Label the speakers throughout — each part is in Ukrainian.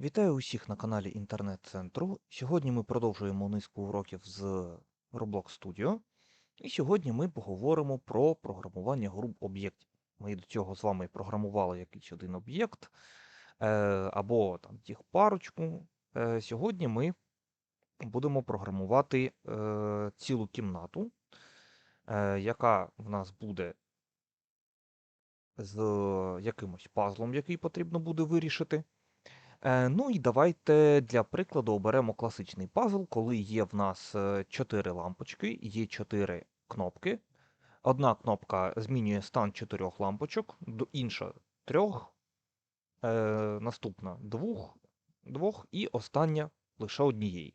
Speaker 1: Вітаю усіх на каналі інтернет-центру. Сьогодні ми продовжуємо низку уроків з Roblox Studio. І сьогодні ми поговоримо про програмування груп об'єктів. Ми до цього з вами програмували якийсь один об'єкт е, або там їх парочку. Е, Сьогодні ми будемо програмувати е, цілу кімнату, яка в нас буде з якимось пазлом, який потрібно буде вирішити. Е, ну і давайте для прикладу оберемо класичний пазл, коли є в нас 4 лампочки, є 4 кнопки. Одна кнопка змінює стан 4 лампочок, інша 3, е, наступна 2, 2 і остання лише однієї.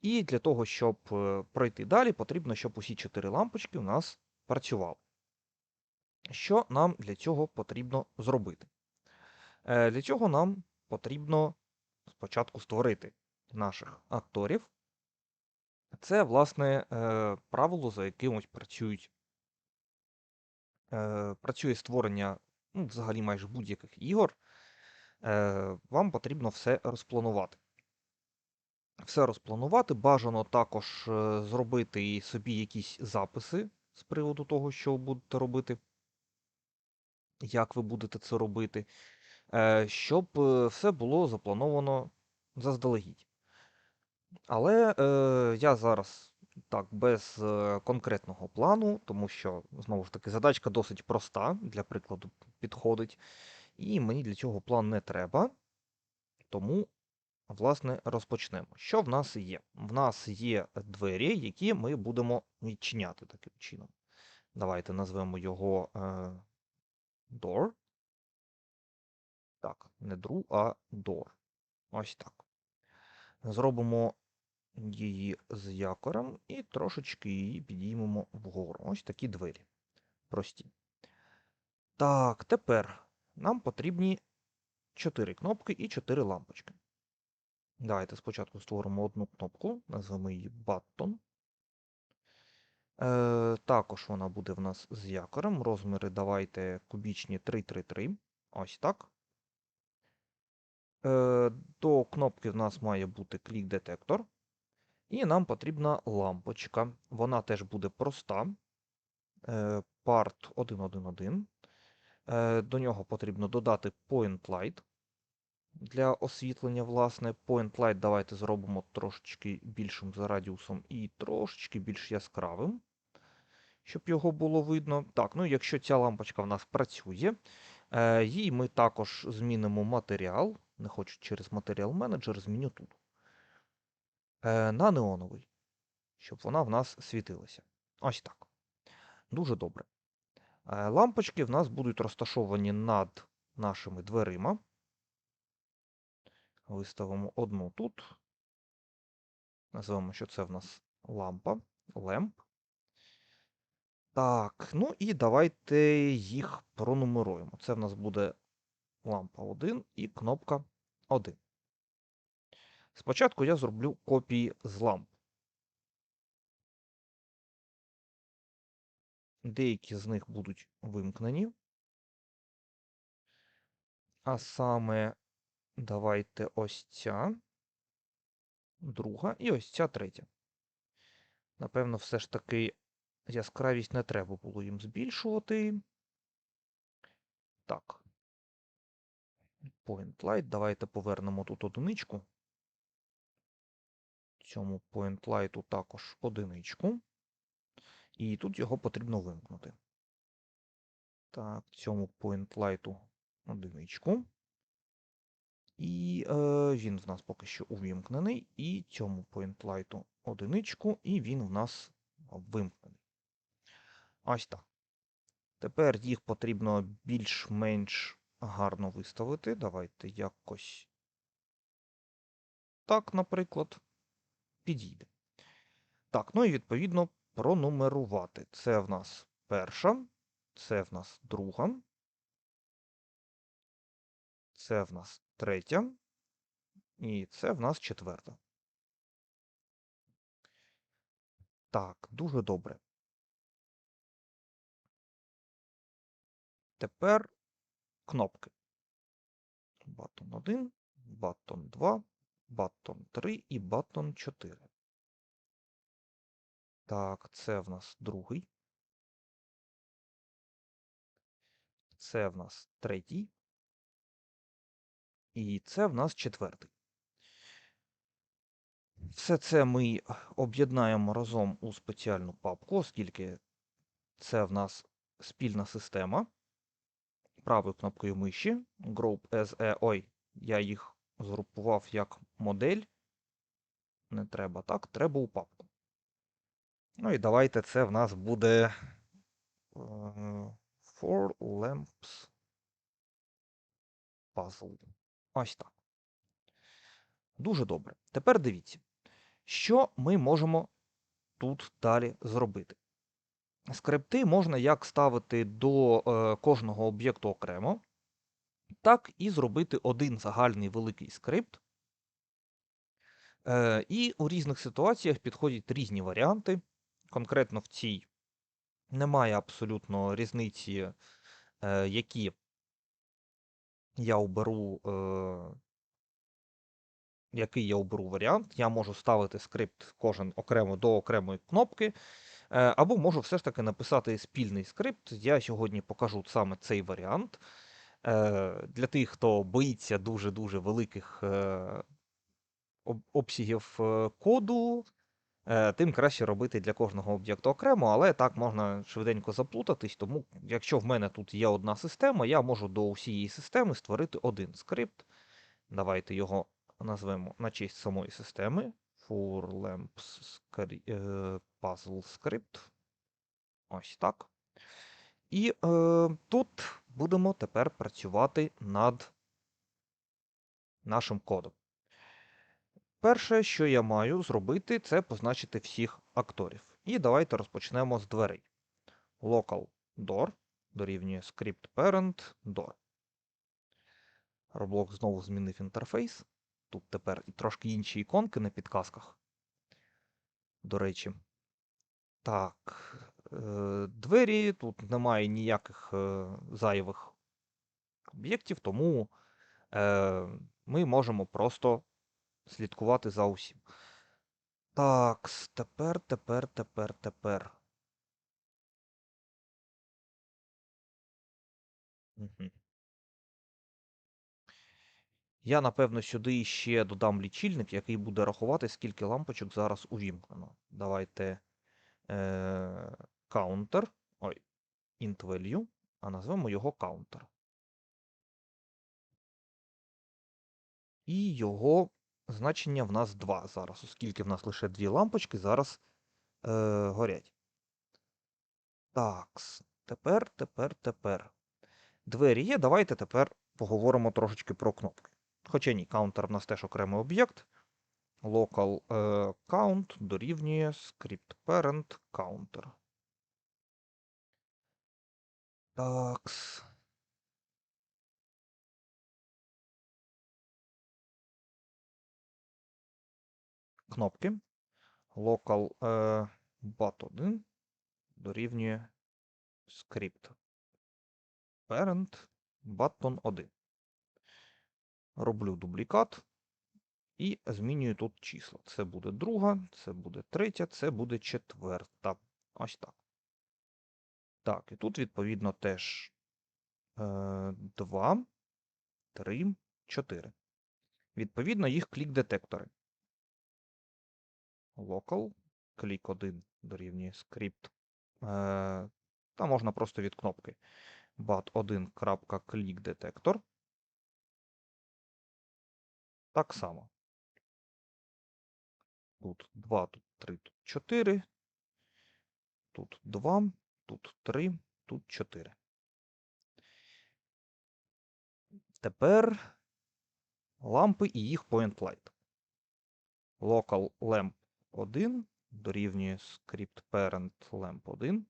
Speaker 1: І для того, щоб е, пройти далі, потрібно, щоб усі 4 лампочки у нас працювали. Що нам для цього потрібно зробити? Е, Для цього нам потрібно спочатку створити наших акторів. Це, власне, е, правило, за яким ось працюють, е, працює створення ну, взагалі майже будь-яких ігор. Е, Вам потрібно все розпланувати. Все розпланувати. Бажано також зробити собі якісь записи з приводу того, що ви будете робити, як ви будете це робити, щоб е, все було заплановано заздалегідь. Але е, я зараз так, без е, конкретного плану, тому що, знову ж таки, задачка досить проста, для прикладу, підходить. І мені для цього план не треба. Тому, власне, розпочнемо. Що в нас є? В нас є двері, які ми будемо відчиняти таким чином. Давайте назвемо його е, door. Так, не дру, а door. Ось так. Зробимо її з якорем і трошечки її підіймемо вгору. Ось такі двері. Прості. Так, тепер нам потрібні 4 кнопки і 4 лампочки. Давайте спочатку створимо одну кнопку, назвемо її Button. Е, також вона буде в нас з якорем. Розміри давайте кубічні 333. Ось так. Е, до кнопки в нас має бути клік-детектор. І нам потрібна лампочка. Вона теж буде проста. Е, Part 111. Е, До нього потрібно додати Point Light для освітлення, власне. Point Light давайте зробимо трошечки більшим за радіусом і трошечки більш яскравим, щоб його було видно. Так, ну якщо ця лампочка в нас працює, їй ми також змінимо матеріал. Не хочу через матеріал менеджер, зміню тут. Е, на неоновий, щоб вона в нас світилася. Ось так. Дуже добре. Е, Лампочки в нас будуть розташовані над нашими дверима. Виставимо одну тут. Називаємо, що це в нас лампа, лемп. Так, ну і давайте їх пронумеруємо. Це в нас буде лампа 1 і кнопка 1. Спочатку я зроблю копії з ламп. Деякі з них будуть вимкнені. А саме давайте ось ця, друга і ось ця третя. Напевно, все ж таки яскравість не треба було їм збільшувати. Так. Point light. Давайте повернемо тут одиничку. Цьому point light також одиничку. І тут його потрібно вимкнути. Так, цьому point light одиничку. І е, він в нас поки що увімкнений. І цьому point light одиничку, і він в нас вимкнений. Ось так. Тепер їх потрібно більш-менш гарно виставити. Давайте якось так, наприклад, підійде. Так, ну і відповідно пронумерувати. Це в нас перша, це в нас друга, це в нас третя, і це в нас четверта. Так, дуже добре. Тепер кнопки. Button 1, button 2, button 3 і button 4. Так, це в нас другий. Це в нас третій. І це в нас четвертий. Все це ми об'єднаємо разом у спеціальну папку, оскільки це в нас спільна система. Правою кнопкою миші Group as a... Ой, я їх згрупував як модель. Не треба так, треба у папку. Ну і давайте це в нас буде е, Four Lamps Puzzle. Ось так. Дуже добре. Тепер дивіться, що ми можемо тут далі зробити. Скрипти можна як ставити до е, кожного об'єкту окремо, так і зробити один загальний великий скрипт. Е, і у різних ситуаціях підходять різні варіанти. Конкретно в цій немає абсолютно різниці, е, які я оберу, який я оберу варіант. Я можу ставити скрипт кожен окремо до окремої кнопки, або можу все ж таки написати спільний скрипт. Я сьогодні покажу саме цей варіант. Е, Для тих, хто боїться дуже-дуже великих е, обсягів е, коду, е, тим краще робити для кожного об'єкту окремо, але так можна швиденько заплутатись. Тому, якщо в мене тут є одна система, я можу до усієї системи створити один скрипт. Давайте його назвемо на честь самої системи. For Scri- е, Puzzle Script. Ось так. І е, тут будемо тепер працювати над нашим кодом. Перше, що я маю зробити, це позначити всіх акторів. І давайте розпочнемо з дверей. Local door дорівнює script parent door. Roblox знову змінив інтерфейс. Тут тепер і трошки інші іконки на підказках. До речі. Так. е, Двері, тут немає ніяких е, зайвих об'єктів, тому е, ми можемо просто слідкувати за усім. Так, тепер, тепер, тепер, тепер. Мгм. Я, напевно, сюди ще додам лічильник, який буде рахувати, скільки лампочок зараз увімкнено. Давайте е, counter, ой, int value, а назвемо його counter. І його значення в нас 2 зараз, оскільки в нас лише дві лампочки зараз е, горять. Так, тепер, тепер, тепер. Двері є. Давайте тепер поговоримо трошечки про кнопки. Хоча ні, counter в нас теж окремий об'єкт. Local е, count дорівнює script parent counter. Такс. Кнопки. Local е, bat1 дорівнює script parent button 1. Роблю дублікат і змінюю тут числа. Це буде друга, це буде третя, це буде четверта. Ось так. Так, і тут, відповідно, теж е, 2, 3, 4. Відповідно, їх клік-детектори. Local, клік 1 дорівнює script. Е, та можна просто від кнопки bat1.clickDetector. Так само. Тут 2, тут 3, тут 4. Тут 2, тут 3, тут 4. Тепер лампи і їх point light. Local lamp 1 дорівнює script parent lamp 1.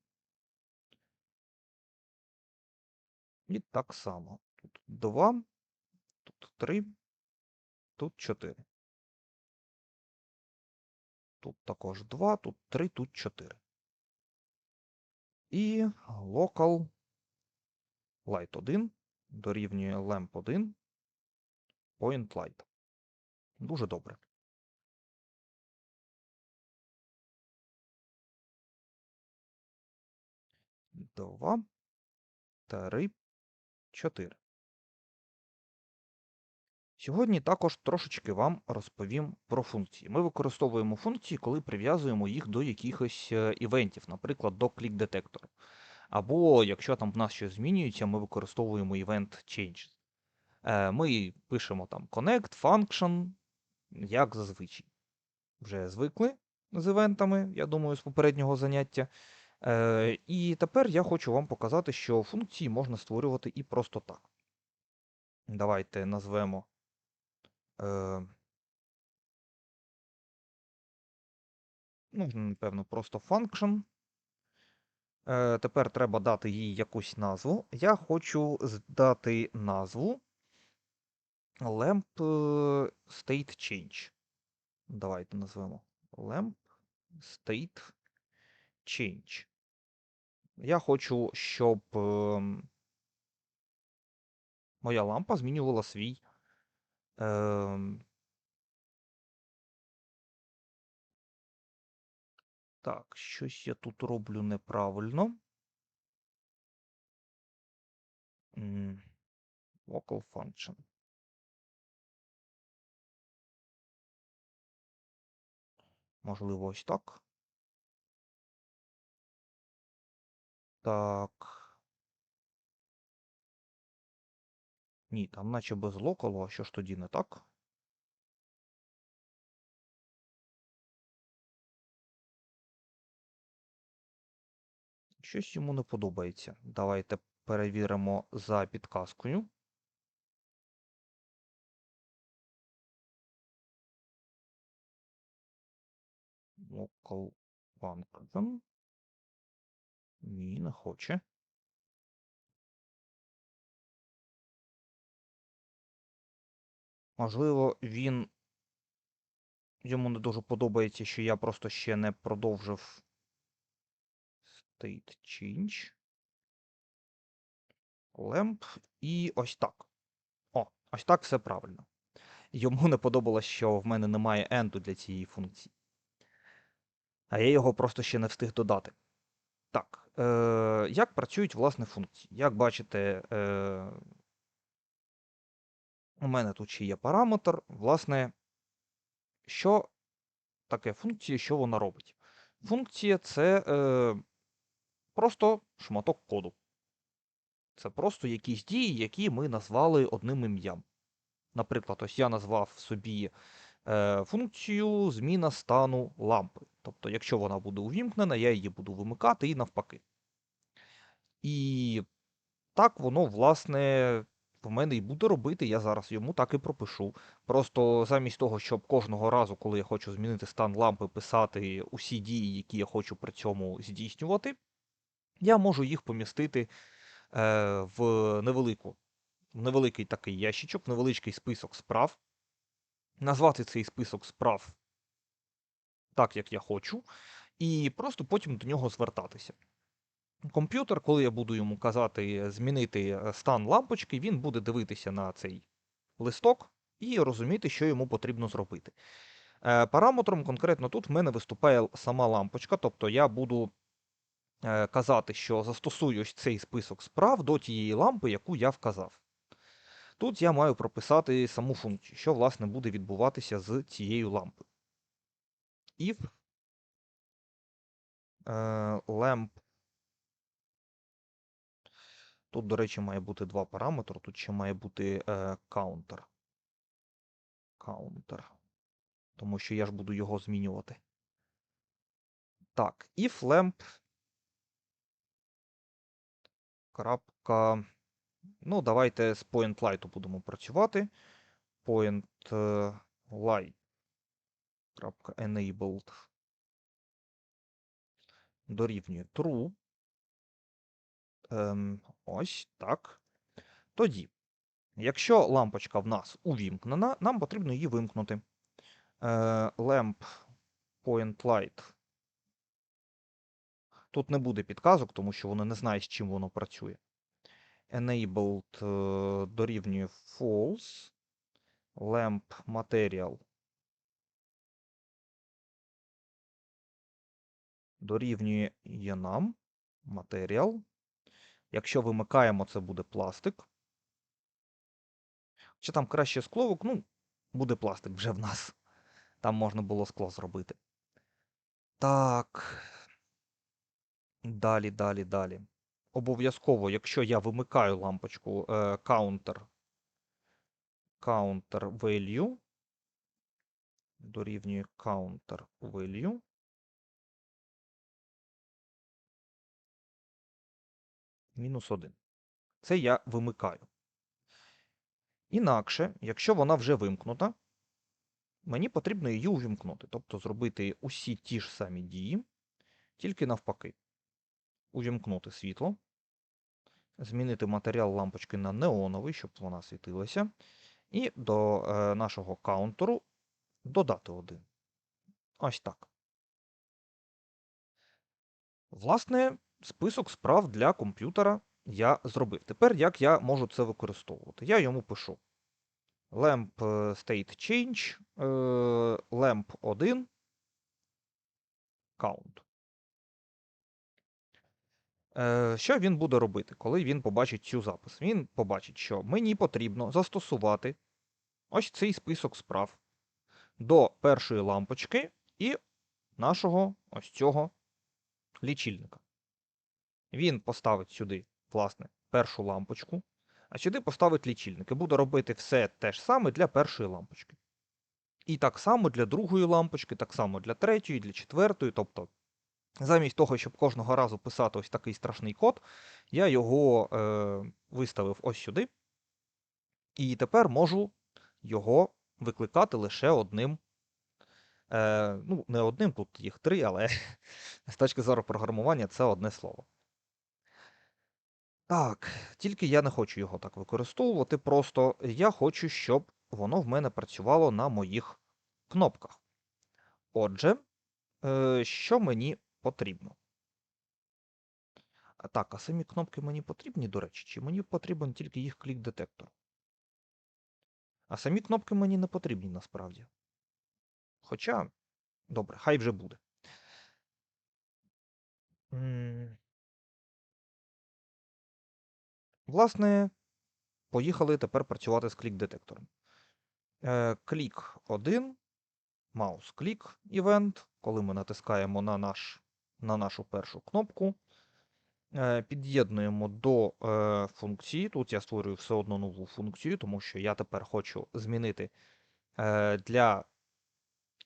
Speaker 1: І так само. Тут 2, тут 3, тут 4. Тут також 2, тут 3, тут 4. І local light 1 дорівнює lamp 1 point light. Дуже добре. Два, три, чотири. Сьогодні також трошечки вам розповім про функції. Ми використовуємо функції, коли прив'язуємо їх до якихось е, івентів, наприклад, до клік-детектору. Або якщо там в нас щось змінюється, ми використовуємо event changes. Е, Ми пишемо там connect, function, як зазвичай. Вже звикли з івентами, я думаю, з попереднього заняття. Е, І тепер я хочу вам показати, що функції можна створювати і просто так. Давайте назвемо. Е, ну, напевно, просто function. Е, Тепер треба дати їй якусь назву. Я хочу з- дати назву lamp е, state change. Давайте назвемо lamp state change. Я хочу, щоб ем, моя лампа змінювала свій. Ем, Так, щось я тут роблю неправильно. Local function. Можливо, ось так. Так. Ні, там наче без локалу, а що ж тоді не так? Щось йому не подобається. Давайте перевіримо за підказкою. Local function. Ні, не хоче. Можливо, він йому не дуже подобається, що я просто ще не продовжив state change. Lamp і ось так. О, ось так все правильно. Йому не подобалось, що в мене немає енду для цієї функції. А я його просто ще не встиг додати. Так, е, як працюють власне функції? Як бачите, е, у мене тут ще є параметр. Власне, що таке функція, що вона робить? Функція це е, просто шматок коду. Це просто якісь дії, які ми назвали одним ім'ям. Наприклад, ось я назвав собі е, функцію зміна стану лампи. Тобто, якщо вона буде увімкнена, я її буду вимикати і навпаки. І так воно, власне, в мене і буде робити. Я зараз йому так і пропишу. Просто замість того, щоб кожного разу, коли я хочу змінити стан лампи, писати усі дії, які я хочу при цьому здійснювати, я можу їх помістити е, в невелику, невеликий такий ящичок, невеличкий список справ, назвати цей список справ так, як я хочу, і просто потім до нього звертатися. Комп'ютер, коли я буду йому казати змінити е, стан лампочки, він буде дивитися на цей листок і розуміти, що йому потрібно зробити. Е, Параметром конкретно тут в мене виступає сама лампочка, тобто я буду е, казати, що застосую цей список справ до тієї лампи, яку я вказав. Тут я маю прописати саму функцію, що власне буде відбуватися з цією лампою. If е, lamp. Тут, до речі, має бути два параметри. Тут ще має бути counter. Counter. Тому що я ж буду його змінювати. Так, if lamp. Крапка. Ну, давайте з point light будемо працювати. Point е, light. Крапка enabled. Дорівнює true. Ось так. Тоді, якщо лампочка в нас увімкнена, нам потрібно її вимкнути. Е, lamp Point Light. Тут не буде підказок, тому що воно не знає, з чим воно працює. Enabled е, дорівнює false. Lamp Material. Дорівнює є нам. матеріал. Якщо вимикаємо, це буде пластик. Чи там краще скло, ну, буде пластик вже в нас. Там можна було скло зробити. Так. Далі, далі, далі. Обов'язково, якщо я вимикаю лампочку е, counter, counter value, дорівнює counter value. Мінус 1. Це я вимикаю. Інакше, якщо вона вже вимкнута, мені потрібно її увімкнути. Тобто зробити усі ті ж самі дії, тільки навпаки. Увімкнути світло, змінити матеріал лампочки на неоновий, щоб вона світилася, і до е, нашого каунтеру додати один. Ось так. Власне, список справ для комп'ютера я зробив. Тепер як я можу це використовувати? Я йому пишу lamp е, state change, е, lamp 1 count. Е, Що він буде робити, коли він побачить цю запис? Він побачить, що мені потрібно застосувати ось цей список справ до першої лампочки і нашого ось цього лічильника. Він поставить сюди, власне, першу лампочку, а сюди поставить лічильник і буде робити все те ж саме для першої лампочки. І так само для другої лампочки, так само для третьої, для четвертої. Тобто, замість того, щоб кожного разу писати ось такий страшний код, я його е, виставив ось сюди. І тепер можу його викликати лише одним. Е, ну, не одним, тут їх три, але з точки зору програмування це одне слово. Так, тільки я не хочу його так використовувати. Просто я хочу, щоб воно в мене працювало на моїх кнопках. Отже, е, що мені потрібно? Так, а самі кнопки мені потрібні, до речі, чи мені потрібен тільки їх клік-детектор? А самі кнопки мені не потрібні насправді. Хоча, добре, хай вже буде. М, Власне, поїхали тепер працювати з клік-детектором. Е, Клік 1, маус клік івент. Коли ми натискаємо на, наш, на нашу першу кнопку, е, під'єднуємо до е, функції. Тут я створюю все одно нову функцію, тому що я тепер хочу змінити для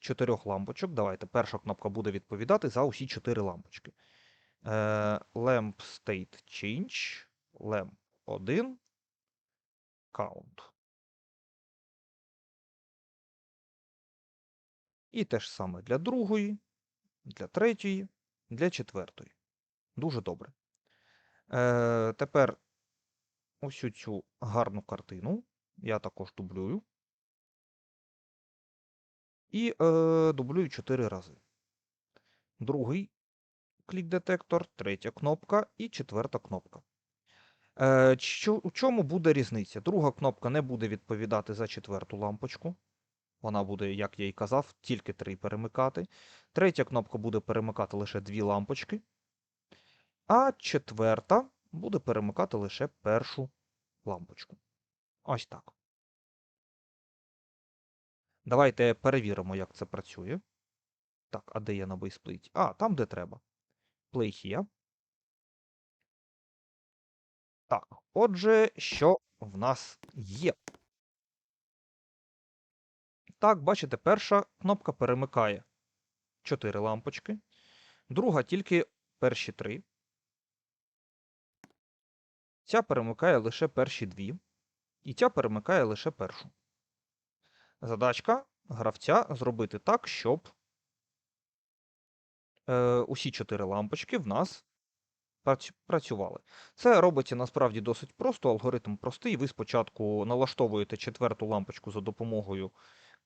Speaker 1: чотирьох лампочок. Давайте перша кнопка буде відповідати за усі чотири лампочки. Е, lamp state change, lamp 1, count. І те ж саме для другої, для третьої, для четвертої. Дуже добре. Е, тепер ось цю гарну картину я також дублюю. І е, дублюю 4 рази. Другий клік-детектор, третя кнопка і четверта кнопка. Е, що, у чому буде різниця? Друга кнопка не буде відповідати за четверту лампочку. Вона буде, як я і казав, тільки три перемикати. Третя кнопка буде перемикати лише дві лампочки. А четверта буде перемикати лише першу лампочку. Ось так. Давайте перевіримо, як це працює. Так, а де я на бейсплейті? А, там, де треба. Here. Так, отже, що в нас є? Так, бачите, перша кнопка перемикає 4 лампочки, друга тільки перші 3. Ця перемикає лише перші дві, і ця перемикає лише першу. Задачка гравця зробити так, щоб е, усі 4 лампочки в нас працювали. Це робиться насправді досить просто, алгоритм простий. Ви спочатку налаштовуєте четверту лампочку за допомогою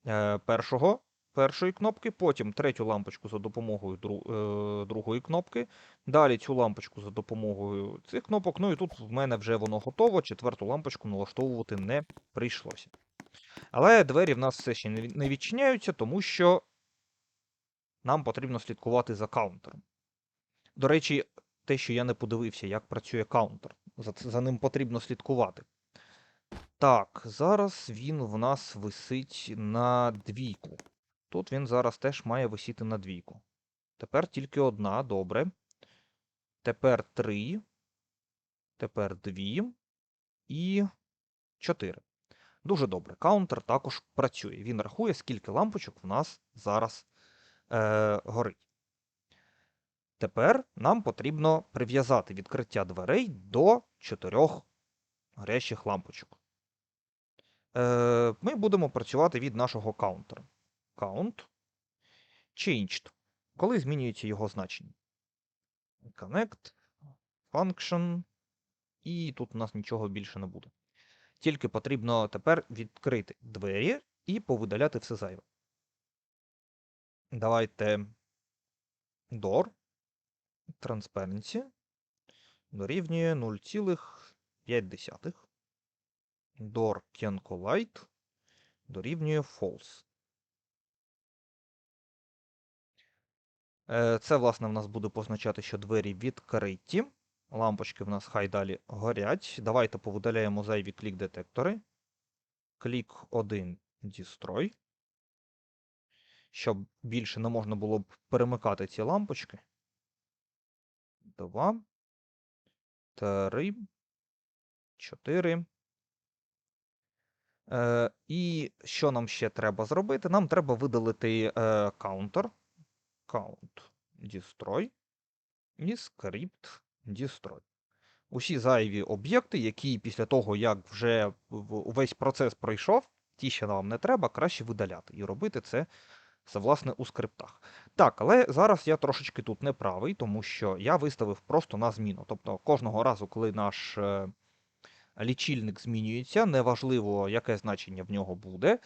Speaker 1: е, першого, першої кнопки, потім третю лампочку за допомогою дру, е, другої кнопки, далі цю лампочку за допомогою цих кнопок. Ну і тут в мене вже воно готово, четверту лампочку налаштовувати не прийшлося. Але двері в нас все ще не відчиняються, тому що нам потрібно слідкувати за каунтером. До речі, те, що я не подивився, як працює каунтер. За, за ним потрібно слідкувати. Так, зараз він в нас висить на двійку. Тут він зараз теж має висіти на двійку. Тепер тільки одна, добре. Тепер три. Тепер дві. І чотири. Дуже добре. Каунтер також працює. Він рахує, скільки лампочок в нас зараз е, горить. Тепер нам потрібно прив'язати відкриття дверей до чотирьох горящих лампочок. Е, ми будемо працювати від нашого каунтера. Count changed. Коли змінюється його значення. Connect, function, і тут у нас нічого більше не буде. Тільки потрібно тепер відкрити двері і повидаляти все зайве. Давайте door transparency дорівнює 0,5. Door can collide дорівнює false. Це, власне, в нас буде позначати, що двері відкриті. Лампочки в нас хай далі горять. Давайте повидаляємо зайві клік-детектори. Клік 1 Destroy. Щоб більше не можна було б перемикати ці лампочки. Два. Три. Чотири. Е, і що нам ще треба зробити? Нам треба видалити е, каунтер. Count destroy і script destroy. Усі зайві об'єкти, які після того, як вже увесь процес пройшов, ті, що нам не треба, краще видаляти. І робити це, це власне у скриптах. Так, але зараз я трошечки тут не правий, тому що я виставив просто на зміну. Тобто кожного разу, коли наш е, лічильник змінюється, неважливо, яке значення в нього буде,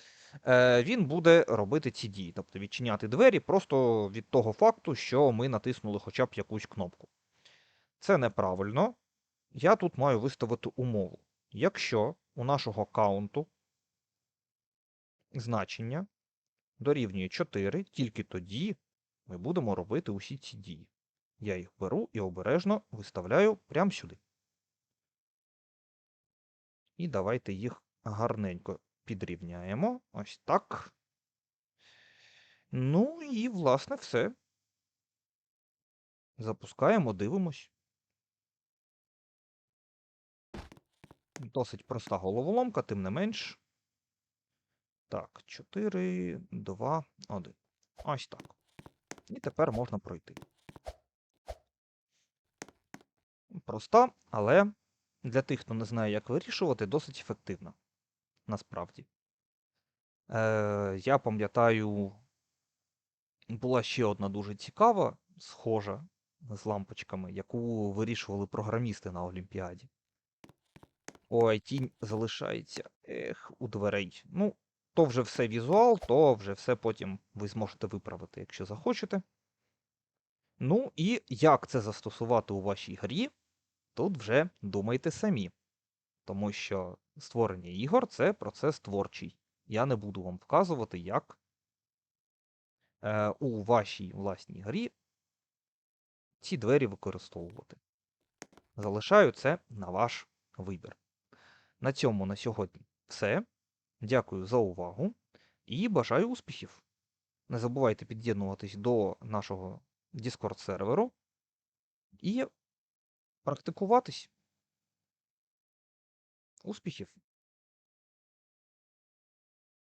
Speaker 1: е, він буде робити ці дії, тобто відчиняти двері просто від того факту, що ми натиснули хоча б якусь кнопку. Це неправильно. Я тут маю виставити умову. Якщо у нашого каунту значення дорівнює 4, тільки тоді ми будемо робити усі ці дії. Я їх беру і обережно виставляю прямо сюди. І давайте їх гарненько підрівняємо. Ось так. Ну і, власне, все. Запускаємо, дивимось. Досить проста головоломка, тим не менш. Так, 4, 2, 1. Ось так. І тепер можна пройти. Проста, але для тих, хто не знає, як вирішувати, досить ефективна. Насправді. Е, я пам'ятаю, була ще одна дуже цікава, схожа з лампочками, яку вирішували програмісти на Олімпіаді. Ой, тінь залишається ех, у дверей. Ну, то вже все візуал, то вже все потім ви зможете виправити, якщо захочете. Ну і як це застосувати у вашій грі, тут вже думайте самі. Тому що створення ігор це процес творчий. Я не буду вам вказувати, як е, у вашій власній грі ці двері використовувати. Залишаю це на ваш вибір. На цьому на сьогодні все. Дякую за увагу і бажаю успіхів. Не забувайте під'єднуватись до нашого Discord серверу і практикуватись. Успіхів!